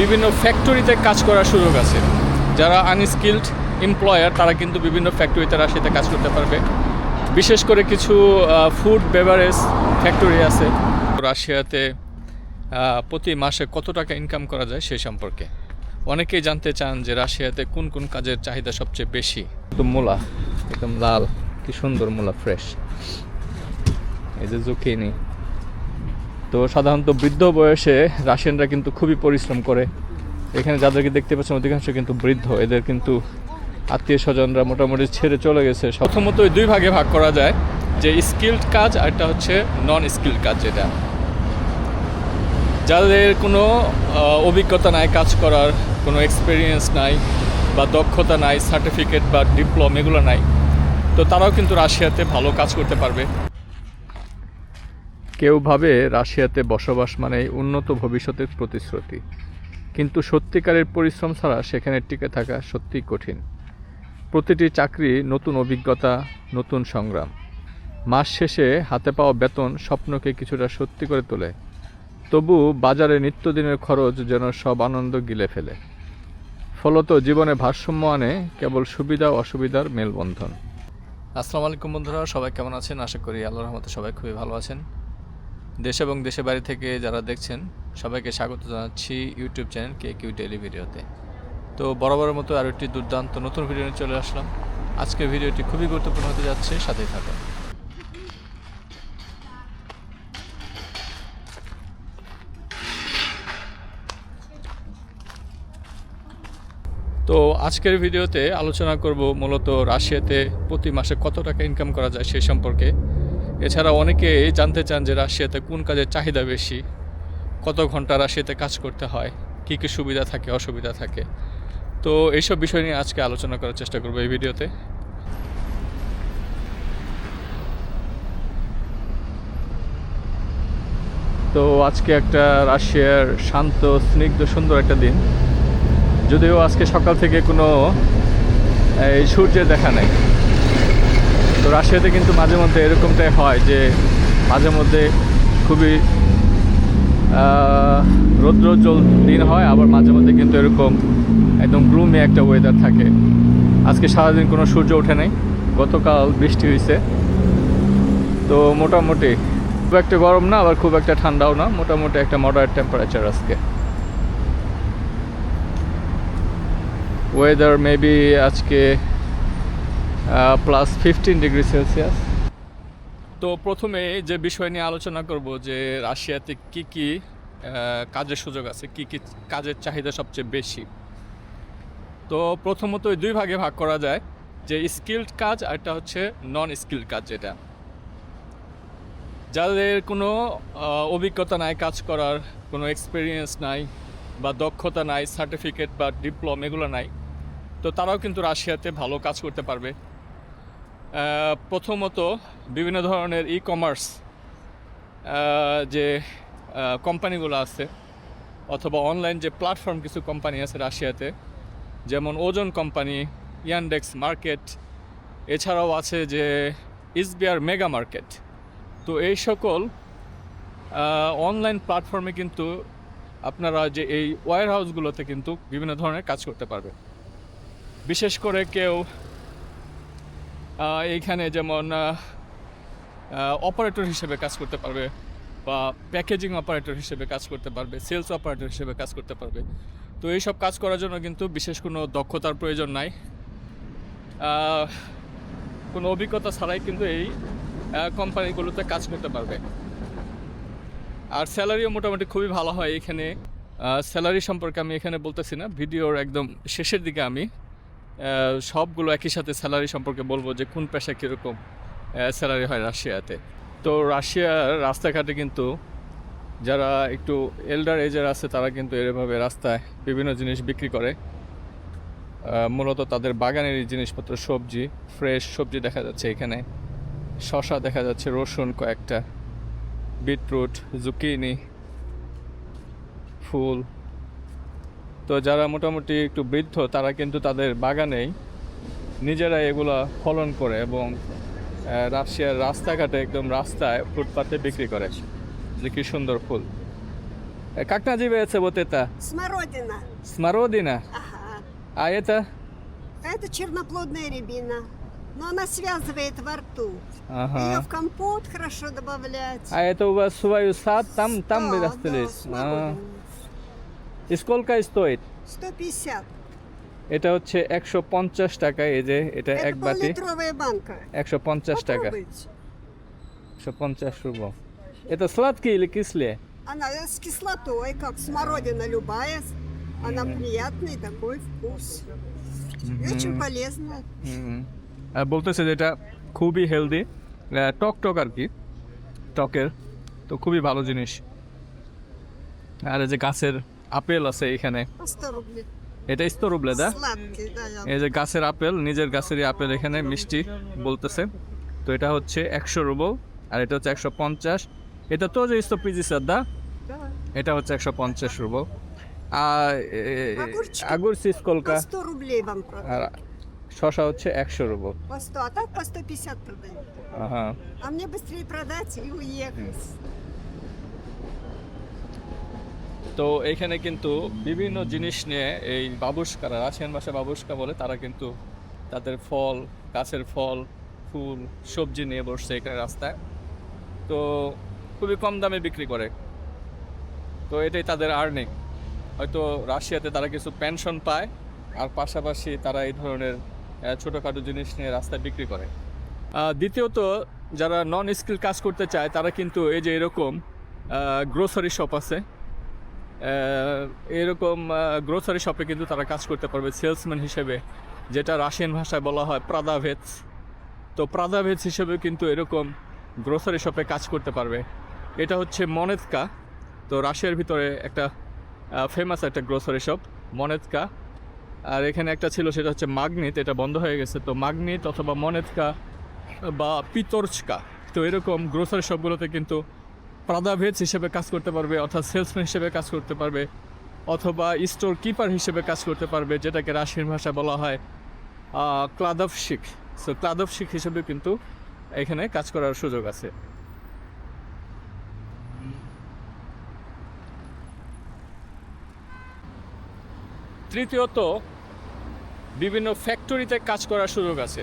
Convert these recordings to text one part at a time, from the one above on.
বিভিন্ন ফ্যাক্টরিতে কাজ করার সুযোগ আছে। যারা আনস্কিল্ড এমপ্লয়ার তারা কিন্তু বিভিন্ন ফ্যাক্টরিতে রাশিয়াতে কাজ করতে পারবে। বিশেষ করে কিছু ফুড বেভারেজ ফ্যাক্টরি আছে। রাশিয়াতে প্রতি মাসে কত টাকা ইনকাম করা যায় সেই সম্পর্কে। অনেকেই জানতে চান যে রাশিয়াতে কোন কোন কাজের চাহিদা সবচেয়ে বেশি। একদম মূলা, একদম লাল, কি সুন্দর মূলা ফ্রেশ এই যে জুকিনি তো সাধারণত বৃদ্ধ বয়সে রাশিয়ানরা কিন্তু খুবই পরিশ্রম করে। এখানে যাদেরকে দেখতে পাচ্ছেন অধিকাংশ কিন্তু বৃদ্ধ। এদের কিন্তু আত্মীয় স্বজনরা মোটামুটি ছেড়ে চলে গেছে। প্রথমত দুই ভাগে ভাগ করা যায়, যে স্কিল্ড কাজ আর একটা হচ্ছে নন স্কিল্ড কাজ যেটা। যাদের কোনো অভিজ্ঞতা নাই কাজ করার, কোনো এক্সপিরিয়েন্স নাই বা দক্ষতা নাই সার্টিফিকেট বা ডিপ্লোম এগুলো নাই, তো তারাও কিন্তু রাশিয়াতে ভালো কাজ করতে পারবে। কেউ ভাবে রাশিয়াতে বসবাস মানেই উন্নত ভবিষ্যতের প্রতিশ্রুতি। কিন্তু সত্যিকারের পরিশ্রম ছাড়া সেখানে টিকে থাকা সত্যিই কঠিন। প্রতিটি চাকরি, নতুন অভিজ্ঞতা, নতুন সংগ্রাম। মাস শেষে হাতে পাওয়া বেতন স্বপ্নকে কিছুটা সত্যি করে তোলে। তবু বাজারে নিত্যদিনের খরচ যেন সব আনন্দ গিলে ফেলে। ফলত জীবনে ভারসাম্য আনে কেবল সুবিধা অসুবিধার মেলবন্ধন। আসসালামু আলাইকুম বন্ধুরা, সবাই কেমন আছেন? আশা করি আল্লাহ রহমতে সবাই খুবই ভালো আছেন। দেশ এবং দেশের বাড়ি থেকে যারা দেখছেন, সবাইকে স্বাগত জানাচ্ছি YouTube channel K Q daily ভিডিওতে তো বরাবরের মতো আরও একটি দুর্দান্ত নতুন ভিডিও নিয়ে চলে আসলাম। আজকের ভিডিওটি খুবই গুরুত্বপূর্ণ হতে যাচ্ছে, সাথেই থাকুন। তো আজকের ভিডিওতে আলোচনা করব মূলত রাশিয়াতে প্রতি মাসে কত টাকা ইনকাম করা যায় সে সম্পর্কে। এছাড়া অনেকে জানতে চান যে রাশিয়াতে কোন কাজের চাহিদা বেশি, কত ঘণ্টা রাশিয়াতে কাজ করতে হয়, কী কী সুবিধা থাকে, অসুবিধা থাকে। তো এইসব বিষয় নিয়ে আজকে আলোচনা করার চেষ্টা করব এই ভিডিওতে। তো আজকে একটা রাশিয়ার শান্ত, স্নিগ্ধ, সুন্দর একটা দিন। যদিও আজকে সকাল থেকে কোনো, এই সূর্যের দেখা নেই। রাশিয়াতে কিন্তু মাঝে মধ্যে এরকমটাই হয় যে মাঝে মধ্যে খুবই রৌদ্রোজ্জ্বল দিন হয়, আবার মাঝে মধ্যে কিন্তু এরকম একদম গ্লুমি একটা ওয়েদার থাকে। আজকে সারাদিন কোনো সূর্য ওঠে নাই, গতকাল বৃষ্টি হয়েছে তো মোটামুটি খুব একটা গরম না, আবার খুব একটা ঠান্ডাও না, মোটামুটি একটা মডারেট টেম্পারেচার আজকে। ওয়েদার মেবি আজকে প্লাস ফিফটিন ডিগ্রি সেলসিয়াস তো প্রথমে যে বিষয় নিয়ে আলোচনা করব যে রাশিয়াতে কি কি কাজের সুযোগ আছে, কি কি কাজের চাহিদা সবচেয়ে বেশি। তো প্রথমত দুই ভাগে ভাগ করা যায়, যে স্কিল্ড কাজ আর একটা হচ্ছে নন স্কিল্ড কাজ যেটা। যাদের কোনো অভিজ্ঞতা নাই কাজ করার, কোনো এক্সপিরিয়েন্স নাই বা দক্ষতা নাই সার্টিফিকেট বা ডিপ্লোম এগুলো নাই, তো তারাও কিন্তু রাশিয়াতে ভালো কাজ করতে পারবে। প্রথমত বিভিন্ন ধরনের ই কমার্স যে কোম্পানিগুলো আছে, অথবা অনলাইন যে প্ল্যাটফর্ম কিছু কোম্পানি আছে রাশিয়াতে, যেমন ওজন কোম্পানি ইয়ানডেক্স মার্কেট এছাড়াও আছে যে ইসবিআর মেগা মার্কেট তো এই সকল অনলাইন প্ল্যাটফর্মে কিন্তু আপনারা যে এই ওয়ার হাউসগুলোতে কিন্তু বিভিন্ন ধরনের কাজ করতে পারবে বিশেষ করে কেউ এইখানে যেমন অপারেটর হিসেবে কাজ করতে পারবে বা প্যাকেজিং অপারেটর হিসেবে কাজ করতে পারবে সেলস অপারেটর হিসেবে কাজ করতে পারবে। তো এইসব কাজ করার জন্য কিন্তু বিশেষ কোনো দক্ষতার প্রয়োজন নাই। কোনো অভিজ্ঞতা ছাড়াই কিন্তু এই কোম্পানিগুলোতে কাজ করতে পারবে। আর স্যালারিও মোটামুটি খুবই ভালো হয় এখানে। স্যালারি সম্পর্কে আমি এখানে বলতেছি না, ভিডিওর একদম শেষের দিকে আমি। সবগুলো একই সাথে স্যালারি সম্পর্কে বলব যে কোন পেশা কীরকম স্যালারি হয় রাশিয়াতে। তো রাশিয়ার রাস্তাঘাটে কিন্তু যারা একটু এল্ডার এজের আছে, তারা কিন্তু এভাবে রাস্তায় বিভিন্ন জিনিস বিক্রি করে। মূলত তাদের বাগানের জিনিসপত্র, সবজি ফ্রেশ সবজি দেখা যাচ্ছে এখানে। শশা দেখা যাচ্ছে, রসুন কয়েকটা, বিটরুট জুকিনি ফুল। তো যারা মোটামুটি একটু বৃদ্ধ তারা কিন্তু তাদের বাগানেই নিজেরা এগুলা ফলন করে এবং আহ, রাশিয়ার রাস্তাঘাটে একদম রাস্তায় ফুটপাতে বিক্রি করে যে কি সুন্দর ফুল Э, Как называется вот это? Смородина. Смородина. Ага. А это? Это черноплодная рябина. Но она связывает во рту. Ее Ага. в компот хорошо добавлять. А это у вас свой сад? Там, там Да, вырастили? да, смородина. И сколько стоит? 150. এটা হচ্ছে একশো পঞ্চাশ টাকা এই যে এটা Это এক বাটি поллитровая банка. একশো পঞ্চাশ টাকা Попробуйте. একশো পঞ্চাশ рублей. Это сладкий или кислее? Она с кислотой, как смородина любая. Она приятный такой вкус. И очень полезная. হুম। আর বলতেছে যে এটা খুবই হেলদি টক টক আর কি টকের তো খুবই ভালো জিনিস আর এই যে গাছের আপেল আছে এখানে। এটা স্তরুবলেদা এই যে গাছের আপেল নিজের গাছেরই আপেল এখানে মিষ্টি বলতেছে। তো এটা হচ্ছে একশো রুবল আর এটা হচ্ছে একশো পঞ্চাশ। এটা তো যে স্তর পিজি সাদ্দা এটা হচ্ছে একশো পঞ্চাশ রুবল। আর আগুর সিস কলকা। আর শশা হচ্ছে একশো রুবল। হ্যাঁ তো এইখানে কিন্তু বিভিন্ন জিনিস নিয়ে এই বাবুস্কারা রাশিয়ান ভাষা বাবুস্কা বলে, তারা কিন্তু তাদের ফল, গাছের ফল, ফুল, সবজি নিয়ে বসছে এখানে রাস্তায়। তো খুবই কম দামে বিক্রি করে। তো এটাই তাদের আর্নিং হয়তো রাশিয়াতে তারা কিছু পেনশন পায়, আর পাশাপাশি তারা এই ধরনের ছোটোখাটো জিনিস নিয়ে রাস্তায় বিক্রি করে। দ্বিতীয়ত, যারা নন স্কিল কাজ করতে চায়, তারা কিন্তু এই যে এরকম গ্রোসারি শপ আছে এরকম গ্রোসারি শপে কিন্তু তারা কাজ করতে পারবে সেলসম্যান হিসেবে, যেটা রাশিয়ান ভাষায় বলা হয় প্রাদাভেজ তো প্রাদাভেজ হিসেবে কিন্তু এরকম গ্রোসারি শপে কাজ করতে পারবে। এটা হচ্ছে মনেৎকা তো রাশিয়ার ভিতরে একটা ফেমাস একটা গ্রোসারি শপ মনেৎকা আর এখানে একটা ছিল, সেটা হচ্ছে মাগনিত এটা বন্ধ হয়ে গেছে। তো মাগনিত অথবা মনেৎকা বা পিতর্চকা তো এরকম গ্রোসারি শপগুলোতে কিন্তু প্রাদাভেজ হিসেবে কাজ করতে পারবে, অর্থাৎ সেলসম্যান হিসেবে কাজ করতে পারবে, অথবা স্টোর কিপার হিসেবে কাজ করতে পারবে, যেটাকে রাশিয়ান ভাষা বলা হয় ক্লাদভ শিখ সো ক্লাদভ শিখ হিসেবে কিন্তু এখানে কাজ করার সুযোগ আছে। তৃতীয়ত, বিভিন্ন ফ্যাক্টরিতে কাজ করার সুযোগ আছে।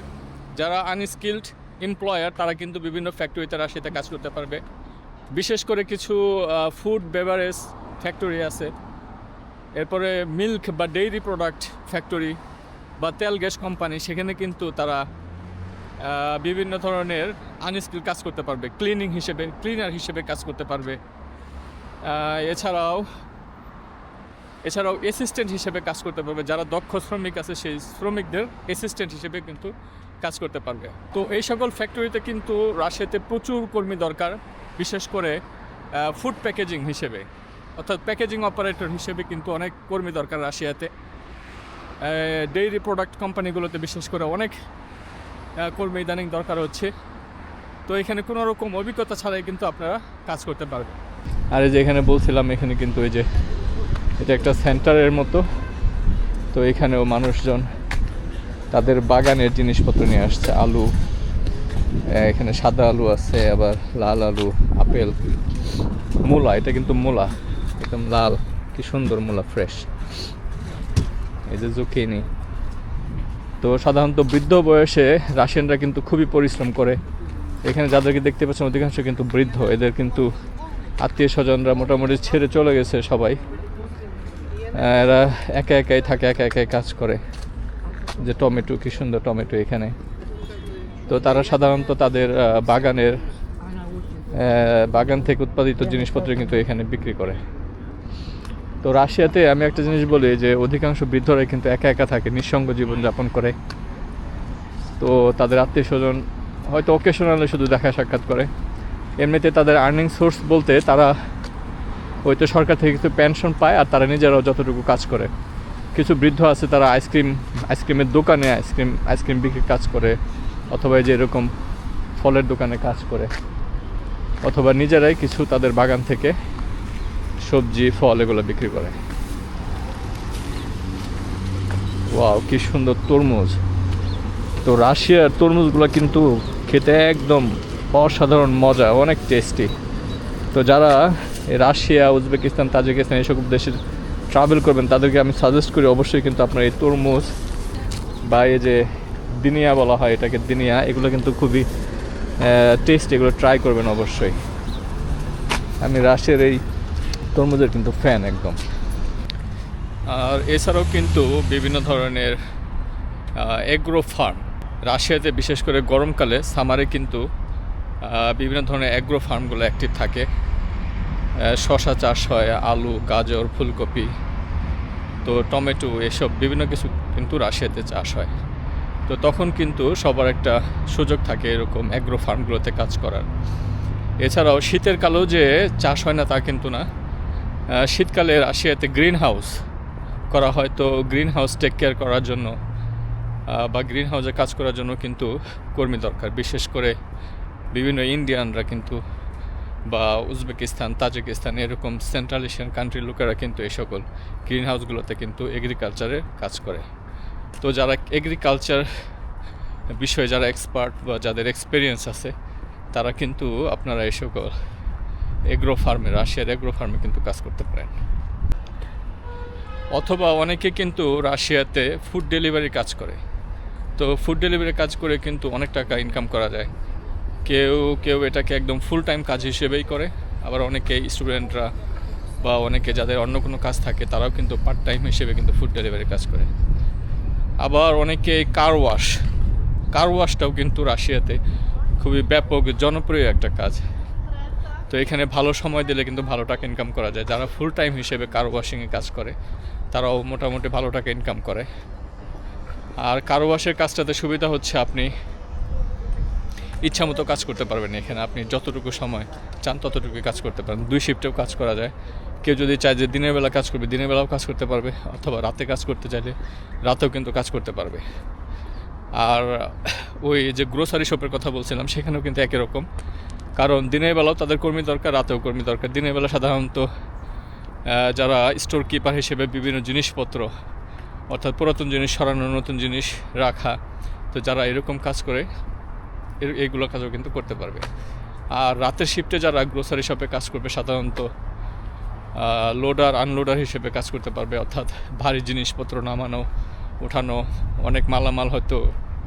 যারা আনস্কিল্ড এমপ্লয়ার তারা কিন্তু বিভিন্ন ফ্যাক্টরিতে রাশিয়াতে কাজ করতে পারবে। বিশেষ করে কিছু ফুড বেভারেজ ফ্যাক্টরি আছে। এরপরে মিল্ক বা ডেইরি প্রোডাক্ট ফ্যাক্টরি বা তেল গ্যাস কোম্পানি সেখানে কিন্তু তারা বিভিন্ন ধরনের আনস্কিল কাজ করতে পারবে। ক্লিনিং হিসেবে ক্লিনার হিসেবে কাজ করতে পারবে। এছাড়াও এছাড়াও অ্যাসিস্ট্যান্ট হিসেবে কাজ করতে পারবে। যারা দক্ষ শ্রমিক আছে, সেই শ্রমিকদের অ্যাসিস্ট্যান্ট হিসেবে কিন্তু কাজ করতে পারবে। তো এই সকল ফ্যাক্টরিতে কিন্তু রাশিয়াতে প্রচুর কর্মী দরকার। বিশেষ করে ফুড প্যাকেজিং হিসেবে। অর্থাৎ প্যাকেজিং অপারেটর হিসেবে কিন্তু অনেক কর্মী দরকার রাশিয়াতে। ডেইরি প্রোডাক্ট কোম্পানিগুলোতে বিশেষ করে অনেক কর্মী ইদানিং দরকার হচ্ছে। তো এখানে কোনো রকম অভিজ্ঞতা ছাড়াই কিন্তু আপনারা কাজ করতে পারবেন। আর এই যে এখানে বলছিলাম, এখানে কিন্তু এই যে, এটা একটা সেন্টারের মতো। তো এখানেও মানুষজন তাদের বাগানের জিনিসপত্র নিয়ে আসছে, আলু এখানে সাদা আলু আছে, আবার লাল আলু, আপেল। মূলা, এটা কিন্তু মূলা। একদম লাল। কি সুন্দর মূলা ফ্রেশ এই যে জুকিনি। তো সাধারণত বৃদ্ধ বয়সে রাশিয়ানরা কিন্তু খুবই পরিশ্রম করে। এখানে যাদেরকে দেখতে পাচ্ছেন অধিকাংশ কিন্তু বৃদ্ধ। এদের কিন্তু আত্মীয় স্বজনরা মোটামুটি ছেড়ে চলে গেছে সবাই। এরা একা একাই থাকে, একা একাই কাজ করে। যে টমেটো, কি সুন্দর টমেটো এখানে। তো তারা সাধারণত তাদের বাগানের বাগান থেকে উৎপাদিত জিনিসপত্র কিন্তু এখানে বিক্রি করে। তো রাশিয়াতে আমি একটা জিনিস বলি যে, অধিকাংশ বৃদ্ধরাই কিন্তু একা একা থাকে, নিঃসঙ্গ জীবনযাপন করে। তো তাদের আত্মীয় স্বজন হয়তো অকেশনালে শুধু দেখা সাক্ষাৎ করে। এমনিতে তাদের আর্নিং সোর্স বলতে তারা হয়তো সরকার থেকে কিছু পেনশন পায় আর তারা নিজেরাও যতটুকু কাজ করে। কিছু বৃদ্ধ আছে তারা আইসক্রিম আইসক্রিমের দোকানে আইসক্রিম আইসক্রিম বিক্রি কাজ করে। অথবা যে এরকম ফলের দোকানে কাজ করে, অথবা নিজেরাই কিছু তাদের বাগান থেকে সবজি, ফল এগুলো বিক্রি করে। ওয়াও, কি সুন্দর তরমুজ। তো রাশিয়ার তরমুজগুলো কিন্তু খেতে একদম অসাধারণ মজা, অনেক টেস্টি তো যারা রাশিয়া, উজবেকিস্তান, তাজিকিস্তান এইসব দেশে ট্রাভেল করবেন, তাদেরকে আমি সাজেস্ট করি অবশ্যই কিন্তু আপনার এই তরমুজ বা এই যে দিনিয়া বলা হয়, এটাকে দিনিয়া, এগুলো কিন্তু খুবই টেস্ট এগুলো ট্রাই করবেন অবশ্যই। আমি রাশিয়ার এই তরমুজের কিন্তু ফ্যান একদম। আর এছাড়াও কিন্তু বিভিন্ন ধরনের এগ্রো ফার্ম। রাশিয়াতে বিশেষ করে গরমকালে সামারে কিন্তু বিভিন্ন ধরনের অ্যাগ্রো ফার্মগুলো অ্যাক্টিভ থাকে। শশা চাষ হয়, আলু, গাজর, ফুলকপি, তো টমেটো, এসব বিভিন্ন কিছু কিন্তু রাশিয়াতে চাষ হয়। তো তখন কিন্তু সবার একটা সুযোগ থাকে এরকম অ্যাগ্রো ফার্মগুলোতে কাজ করার। এছাড়াও শীতের কালেও যে চাষ হয় না তা কিন্তু না। শীতকালে রাশিয়াতে গ্রিন হাউস করা হয়, তো গ্রিন হাউস টেক কেয়ার করার জন্য বা গ্রিন হাউসে কাজ করার জন্য কিন্তু কর্মী দরকার। বিশেষ করে বিভিন্ন ইন্ডিয়ানরা কিন্তু বা উজবেকিস্তান, তাজিকিস্তান এরকম সেন্ট্রাল এশিয়ান কান্ট্রির লোকেরা কিন্তু এই সকল গ্রিন হাউসগুলোতে কিন্তু এগ্রিকালচারে কাজ করে। তো যারা এগ্রিকালচার বিষয়ে যারা এক্সপার্ট বা যাদের এক্সপিরিয়েন্স আছে, তারা কিন্তু আপনারা সকল এগ্রো ফার্মে রাশিয়ার এগ্রো ফার্মে কিন্তু কাজ করতে পারেন। অথবা অনেকে কিন্তু রাশিয়াতে ফুড ডেলিভারি কাজ করে। তো ফুড ডেলিভারি কাজ করে কিন্তু অনেক টাকা ইনকাম করা যায়। কেউ কেউ এটাকে একদম ফুল টাইম কাজ হিসেবেই করে। আবার অনেকে স্টুডেন্টরা বা অনেকে যাদের অন্য কোনো কাজ থাকে, তারাও কিন্তু পার্ট টাইম হিসেবে কিন্তু ফুড ডেলিভারি কাজ করে। আবার অনেকে কার ওয়াশ কার ওয়াশটাও কিন্তু রাশিয়াতে খুবই ব্যাপক জনপ্রিয় একটা কাজ। তো এখানে ভালো সময় দিলে কিন্তু ভালো টাকা ইনকাম করা যায়। যারা ফুল টাইম হিসেবে কার ওয়াশিংয়ে কাজ করে, তারাও মোটামুটি ভালো টাকা ইনকাম করে। আর কার ওয়াশের কাজটাতে সুবিধা হচ্ছে আপনি ইচ্ছা মতো কাজ করতে পারবেন এখানে। আপনি যতটুকু সময় চান ততটুকু কাজ করতে পারেন। দুই শিফটেও কাজ করা যায়। কেউ যদি চায় যে দিনের বেলা কাজ করবে, দিনের বেলাও কাজ করতে পারবে, অথবা রাতে কাজ করতে চাইলে রাতেও কিন্তু কাজ করতে পারবে। আর ওই যে গ্রোসারি শপের কথা বলছিলাম, সেখানেও কিন্তু একই রকম। কারণ দিনের বেলাও তাদের কর্মী দরকার, রাতেও কর্মী দরকার। দিনের বেলা সাধারণত যারা স্টোর কিপার হিসেবে বিভিন্ন জিনিসপত্র, অর্থাৎ পুরাতন জিনিস, সরানো নতুন জিনিস রাখা, তো যারা এরকম কাজ করে এইগুলো কাজও কিন্তু করতে পারবে। আর রাতের শিফটে যারা গ্রোসারি শপে কাজ করবে, সাধারণত লোডার আনলোডার হিসেবে কাজ করতে পারবে। অর্থাৎ ভারী জিনিসপত্র নামানো, ওঠানো, অনেক মালামাল হয়তো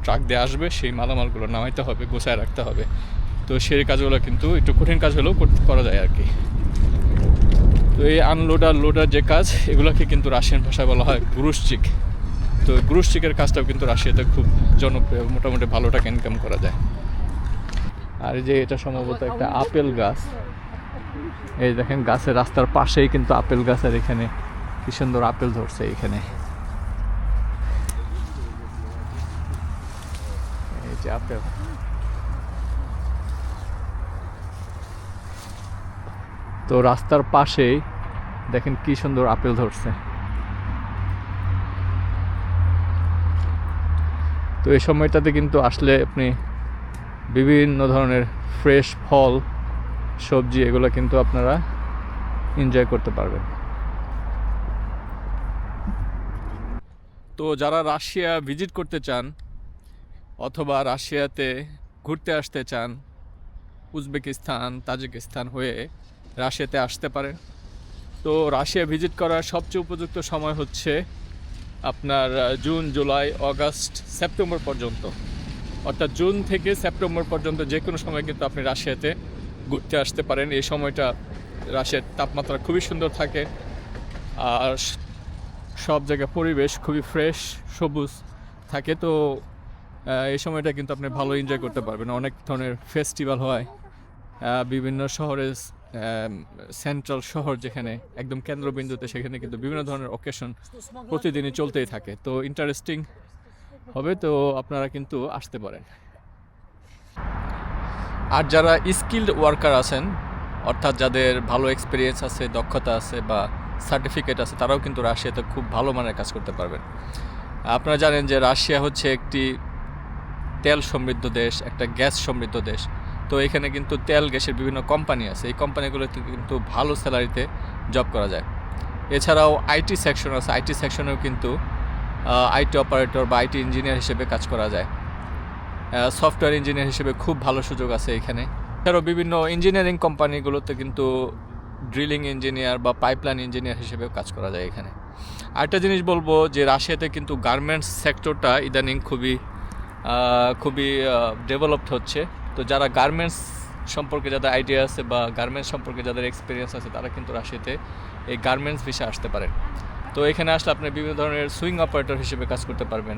ট্রাক দিয়ে আসবে, সেই মালামালগুলো নামাইতে হবে, গোছায় রাখতে হবে। তো সেই কাজগুলো কিন্তু একটু কঠিন কাজ হলেও করতে করা যায় আর কি তো এই আনলোডার লোডার যে কাজ, এগুলোকে কিন্তু রাশিয়ান ভাষায় বলা হয় গ্রুসচিক তো গ্রুসচিকের কাজটাও কিন্তু রাশিয়াতে খুব জনপ্রিয়, মোটামুটি ভালো টাকা ইনকাম করা যায়। আর যে এটা সম্ভবত একটা আপেল গাছ। এই দেখেন গাছের রাস্তার পাশেই কিন্তু আপেল গাছ আর এখানে কি সুন্দর আপেল ধরছে এখানে। এই যে আপেল। তো রাস্তার পাশেই দেখেন কি সুন্দর আপেল ধরছে। তো এই সময়টাতে কিন্তু আসলে আপনি বিভিন্ন ধরনের ফ্রেশ ফল, সবজি এগুলো কিন্তু আপনারা এনজয় করতে পারবেন। তো যারা রাশিয়া ভিজিট করতে চান অথবা রাশিয়াতে ঘুরতে আসতে চান, উজবেকিস্তান, তাজিকিস্তান হয়ে রাশিয়াতে আসতে পারেন। তো রাশিয়া ভিজিট করার সবচেয়ে উপযুক্ত সময় হচ্ছে আপনার জুন, জুলাই, অগাস্ট, সেপ্টেম্বর পর্যন্ত। অর্থাৎ জুন থেকে সেপ্টেম্বর পর্যন্ত যে কোনো সময় কিন্তু আপনি রাশিয়াতে ঘুরতে আসতে পারেন। এই সময়টা রাশিয়ার তাপমাত্রা খুবই সুন্দর থাকে। আর সব জায়গায় পরিবেশ খুবই ফ্রেশ সবুজ থাকে। তো এই সময়টা কিন্তু আপনি ভালো এনজয় করতে পারবেন। অনেক ধরনের ফেস্টিভ্যাল হয়। বিভিন্ন শহরে সেন্ট্রাল শহর যেখানে একদম কেন্দ্রবিন্দুতে সেখানে কিন্তু বিভিন্ন ধরনের অকেশন প্রতিদিনই চলতেই থাকে। তো ইন্টারেস্টিং হবে, তো আপনারা কিন্তু আসতে পারেন। আর যারা স্কিল্ড ওয়ার্কার আছেন, অর্থাৎ যাদের ভালো এক্সপিরিয়েন্স আছে, দক্ষতা আছে বা সার্টিফিকেট আছে, তারাও কিন্তু রাশিয়াতে খুব ভালো মানের কাজ করতে পারবেন। আপনারা জানেন যে রাশিয়া হচ্ছে একটি তেল সমৃদ্ধ দেশ, একটা গ্যাস সমৃদ্ধ দেশ। তো এখানে কিন্তু তেল গ্যাসের বিভিন্ন কোম্পানি আছে। এই কোম্পানিগুলোতে কিন্তু ভালো স্যালারিতে জব করা যায়। এছাড়াও আইটি সেকশন আছে। আইটি সেকশনেও কিন্তু আইটি অপারেটর বা আইটি ইঞ্জিনিয়ার হিসেবে কাজ করা যায়। সফটওয়্যার ইঞ্জিনিয়ার হিসেবে খুব ভালো সুযোগ আছে এখানে। এছাড়াও বিভিন্ন ইঞ্জিনিয়ারিং কোম্পানিগুলোতে কিন্তু ড্রিলিং ইঞ্জিনিয়ার বা পাইপলাইন ইঞ্জিনিয়ার হিসেবেও কাজ করা যায় এখানে। আরেকটা জিনিস বলব যে, রাশিয়াতে কিন্তু গার্মেন্টস সেক্টরটা ইদানিং খুবই খুবই ডেভেলপড হচ্ছে। তো যারা গার্মেন্টস সম্পর্কে যাদের আইডিয়া আছে বা গার্মেন্টস সম্পর্কে যাদের এক্সপিরিয়েন্স আছে, তারা কিন্তু রাশিয়াতে এই গার্মেন্টস ভিসা আসতে পারেন তো এখানে আসলে আপনি বিভিন্ন ধরনের সুইং অপারেটর হিসেবে কাজ করতে পারবেন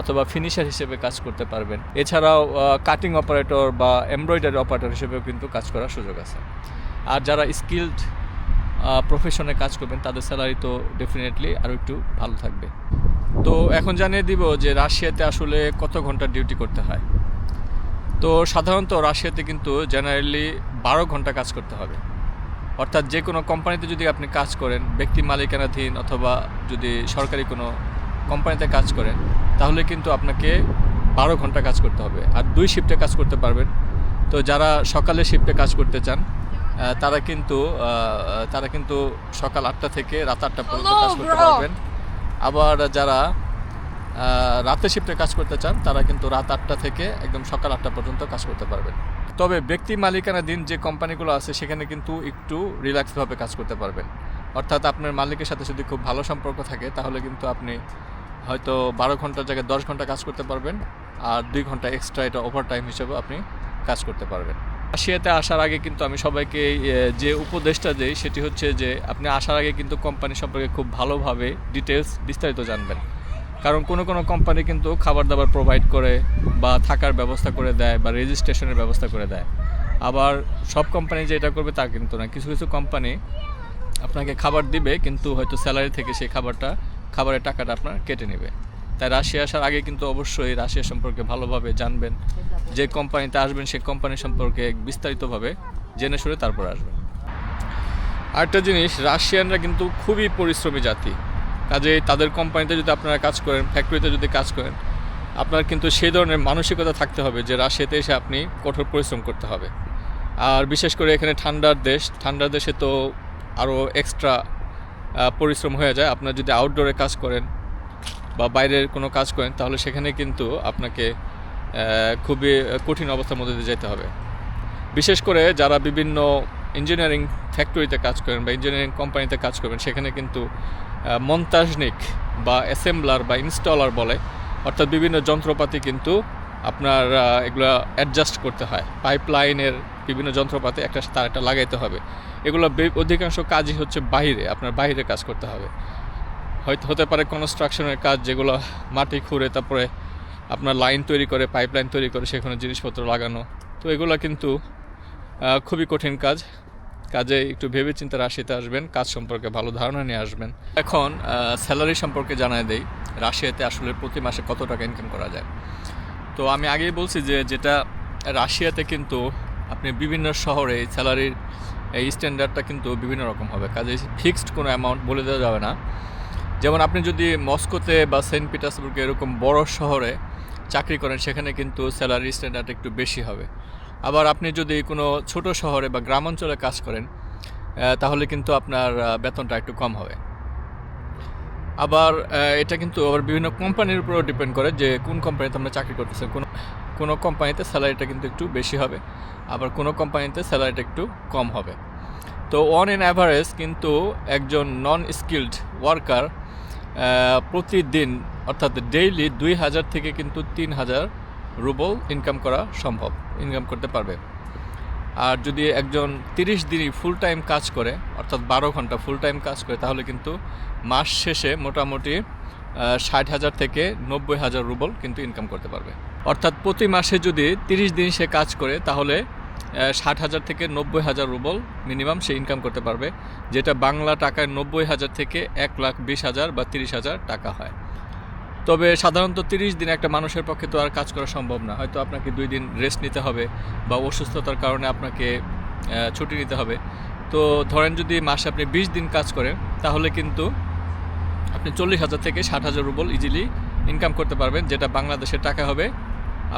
অথবা ফিনিশার হিসেবে কাজ করতে পারবেন। এছাড়াও কাটিং অপারেটর বা এমব্রয়ডারি অপারেটর হিসেবেও কিন্তু কাজ করার সুযোগ আছে। আর যারা স্কিলড প্রফেশনে কাজ করবেন, তাদের স্যালারি তো ডেফিনেটলি আরও একটু ভালো থাকবে। তো এখন জানিয়ে দিব যে রাশিয়াতে আসলে কত ঘণ্টা ডিউটি করতে হয়। তো সাধারণত রাশিয়াতে কিন্তু জেনারেলি বারো ঘণ্টা কাজ করতে হবে। অর্থাৎ যে কোনো কোম্পানিতে যদি আপনি কাজ করেন ব্যক্তি মালিকানাধীন অথবা যদি সরকারি কোনো কোম্পানিতে কাজ করেন তাহলে কিন্তু আপনাকে বারো ঘণ্টা কাজ করতে হবে। আর দুই শিফটে কাজ করতে পারবেন। তো যারা সকালে শিফটে কাজ করতে চান তারা কিন্তু তারা কিন্তু সকাল আটটা থেকে রাত আটটা পর্যন্ত কাজ করতে পারবেন। আবার যারা রাতে শিফটে কাজ করতে চান, তারা কিন্তু রাত আটটা থেকে একদম সকাল আটটা পর্যন্ত কাজ করতে পারবেন। তবে ব্যক্তি মালিকানা দিন যে কোম্পানিগুলো আছে, সেখানে কিন্তু একটু রিল্যাক্সভাবে কাজ করতে পারবেন। অর্থাৎ আপনার মালিকের সাথে যদি খুব ভালো সম্পর্ক থাকে, তাহলে কিন্তু আপনি হয়তো বারো ঘণ্টার জায়গায় দশ ঘণ্টা কাজ করতে পারবেন, আর দুই ঘণ্টা এক্সট্রা এটা ওভার টাইম হিসেবে আপনি কাজ করতে পারবেন। রাশিয়াতে আসার আগে কিন্তু আমি সবাইকে যে উপদেশটা দিই, সেটি হচ্ছে যে আপনি আসার আগে কিন্তু কোম্পানি সম্পর্কে খুব ভালোভাবে ডিটেলস বিস্তারিত জানবেন। কারণ কোনো কোনো কোম্পানি কিন্তু খাবার দাবার প্রোভাইড করে বা থাকার ব্যবস্থা করে দেয় বা রেজিস্ট্রেশনের ব্যবস্থা করে দেয়। আবার সব কোম্পানি যে এটা করবে তা কিন্তু না। কিছু কিছু কোম্পানি আপনাকে খাবার দিবে, কিন্তু হয়তো স্যালারি থেকে সেই খাবারটা, খাবারের টাকাটা আপনার কেটে নেবে। তাই রাশিয়া আসার আগে কিন্তু অবশ্যই রাশিয়া সম্পর্কে ভালোভাবে জানবেন। যে কোম্পানিতে আসবেন, সেই কোম্পানি সম্পর্কে বিস্তারিতভাবে জেনে শুনে তারপর আসবেন। আরেকটা জিনিস, রাশিয়ানরা কিন্তু খুবই পরিশ্রমী জাতি। কাজে তাদের কোম্পানিতে যদি আপনারা কাজ করেন ফ্যাক্টরিতে যদি কাজ করেন, আপনার কিন্তু সেই ধরনের মানসিকতা থাকতে হবে যে রাশিয়াতে এসে আপনি কঠোর পরিশ্রম করতে হবে। আর বিশেষ করে এখানে ঠান্ডার দেশ, ঠান্ডার দেশে তো আরও এক্সট্রা পরিশ্রম হয়ে যায়। আপনার যদি আউটডোরে কাজ করেন বা বাইরের কোনো কাজ করেন, তাহলে সেখানে কিন্তু আপনাকে খুবই কঠিন অবস্থার মধ্যে দিয়ে যেতে হবে। বিশেষ করে যারা বিভিন্ন ইঞ্জিনিয়ারিং ফ্যাক্টরিতে কাজ করেন বা ইঞ্জিনিয়ারিং কোম্পানিতে কাজ করবেন, সেখানে কিন্তু মন্তাজনিক বা অ্যাসেম্বলার বা ইনস্টলার বলে। অর্থাৎ বিভিন্ন যন্ত্রপাতি কিন্তু আপনার এগুলো অ্যাডজাস্ট করতে হয়। পাইপলাইনের বিভিন্ন যন্ত্রপাতি একটা, তার একটা লাগাইতে হবে। এগুলো অধিকাংশ কাজই হচ্ছে বাইরে আপনার বাইরে কাজ করতে হবে। হয়তো, হতে পারে কনস্ট্রাকশনের কাজ যেগুলো মাটি খুঁড়ে, তারপরে আপনার লাইন তৈরি করে পাইপলাইন তৈরি করে, সেখানে জিনিসপত্র লাগানো। তো এগুলো কিন্তু খুবই কঠিন কাজ। কাজে একটু ভেবে চিন্তে রাশিয়াতে আসবেন, কাজ সম্পর্কে ভালো ধারণা নিয়ে আসবেন। এখন স্যালারি সম্পর্কে জানাই দেই, রাশিয়াতে আসলে প্রতি মাসে কত টাকা ইনকাম করা যায়। তো আমি আগেই বলছি যে, যেটা রাশিয়াতে কিন্তু আপনি বিভিন্ন শহরে স্যালারির এই স্ট্যান্ডার্ডটা কিন্তু বিভিন্ন রকম হবে। কাজে ফিক্সড কোনো অ্যামাউন্ট বলে দেওয়া যাবে না। যেমন আপনি যদি মস্কোতে বা সেন্ট পিটার্সবুর্গে এরকম বড় শহরে চাকরি করেন, সেখানে কিন্তু স্যালারি স্ট্যান্ডার্ড একটু বেশি হবে। আবার আপনি যদি কোনো ছোট শহরে বা গ্রামাঞ্চলে কাজ করেন তাহলে কিন্তু আপনার বেতনটা একটু কম হবে। আবার এটা কিন্তু আবার বিভিন্ন কোম্পানির উপরেও ডিপেন্ড করে যে কোন কোম্পানিতে আমরা চাকরি করতেছি। কোনো কোনো কোম্পানিতে স্যালারিটা কিন্তু একটু বেশি হবে, আবার কোনো কোম্পানিতে স্যালারিটা একটু কম হবে। তো অন ইন অ্যাভারেজ কিন্তু একজন নন স্কিল্ড ওয়ার্কার প্রতিদিন, অর্থাৎ ডেইলি দুই হাজার থেকে কিন্তু তিন হাজার রুবল ইনকাম করা সম্ভব ইনকাম করতে পারবে। আর যদি একজন তিরিশ দিনই ফুল টাইম কাজ করে, অর্থাৎ বারো ঘণ্টা ফুল টাইম কাজ করে, তাহলে কিন্তু মাস শেষে মোটামুটি ষাট হাজার থেকে নব্বই হাজার রুবল কিন্তু ইনকাম করতে পারবে। অর্থাৎ প্রতি মাসে যদি তিরিশ দিন সে কাজ করে, তাহলে ষাট হাজার থেকে নব্বই হাজার রুবল মিনিমাম সে ইনকাম করতে পারবে, যেটা বাংলা টাকায় নব্বই হাজার থেকে এক লাখ বিশ হাজার বা তিরিশ হাজার টাকা হয়। তবে সাধারণত তিরিশ দিন একটা মানুষের পক্ষে তো আর কাজ করা সম্ভব না। হয়তো আপনাকে দুই দিন রেস্ট নিতে হবে বা অসুস্থতার কারণে আপনাকে ছুটি নিতে হবে। তো ধরেন যদি মাসে আপনি বিশ দিন কাজ করেন, তাহলে কিন্তু আপনি চল্লিশ হাজার থেকে ষাট হাজার রুবল ইজিলি ইনকাম করতে পারবেন, যেটা বাংলাদেশের টাকা হবে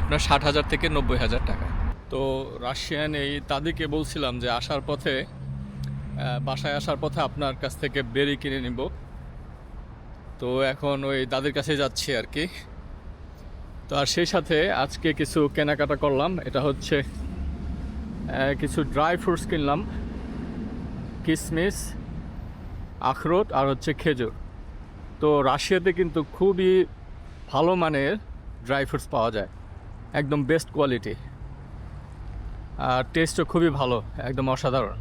আপনার ষাট হাজার থেকে নব্বই হাজার টাকা। তো রাশিয়ান এই তাদেরকে বলছিলাম যে আসার পথে বাসায় আসার পথে আপনার কাছ থেকে বেরি কিনে নিব। তো এখন ওই দাদির কাছে যাচ্ছি আর কি। তো আর সেই সাথে আজকে কিছু কেনাকাটা করলাম। এটা হচ্ছে কিছু ড্রাই ফ্রুটস কিনলাম। কিশমিশ আখরোট আর হচ্ছে খেজুর। তো রাশিয়াতে কিন্তু খুবই ভালো মানের ড্রাই ফ্রুটস পাওয়া যায়। একদম বেস্ট কোয়ালিটি আর টেস্টও খুবই ভালো, একদম অসাধারণ।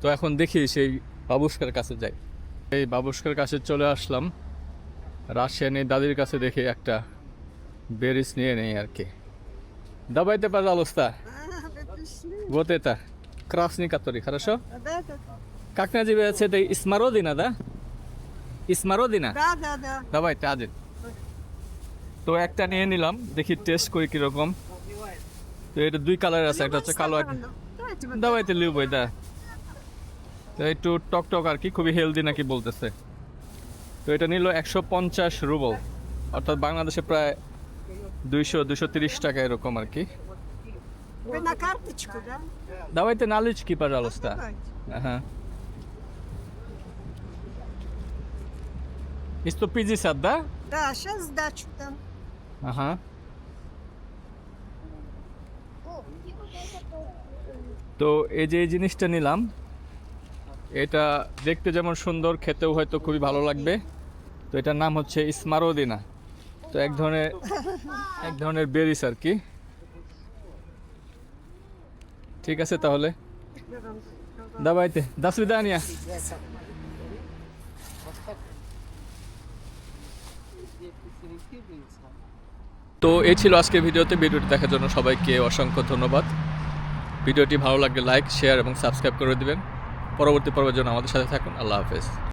তো এখন দেখি সেই বাবুস্কার কাছে যাই এই বাবুস্কার কাছে চলে আসলাম রাশিয়ানি দাদির কাছে দেখি একটা বেরিস নিয়ে নেই আর কি Давайте, пожалуйста, А, вы пришли. вот это, красный который, хорошо? А, Да, да, Как называется это? Исмородина, да? Исмородина? да, да, да. Давайте один. তো একটা নিয়ে নিলাম দেখি টেস্ট করি কিরকম তো এটা দুই কালার আছে একটা হচ্ছে কালো একটা Давайте вот দাবাইতে লিউবই দা তো একটু টক টক আর কি খুবই হেলদি নাকি বলতেছে তো এটা নিল একশো পঞ্চাশ রুবল অর্থাৎ বাংলাদেশে প্রায় দুইশো দুশো তিরিশ টাকা এরকম আর কি Вы на карточку, да? দাবাইতে налички, пожалуйста. Давайте. Ага. И 150, да? Да, сейчас сдачу там. Ага. তো এই যে এই জিনিসটা নিলাম এটা দেখতে যেমন সুন্দর, খেতেও হয়তো খুবই ভালো লাগবে। তো এটার নাম হচ্ছে স্মারোদিনা। তো এক ধরনের এক ধরনের বেরিস আর কি। ঠিক আছে তাহলে? দাবাইতে দাস বিদানিয়া তো এই ছিল আজকের ভিডিওতে। ভিডিওটি দেখার জন্য সবাইকে অসংখ্য ধন্যবাদ। ভিডিওটি ভালো লাগলে লাইক, শেয়ার এবং সাবস্ক্রাইব করে দিবেন। পরবর্তী পর্বের জন্য আমাদের সাথে থাকুন। আল্লাহ হাফেজ।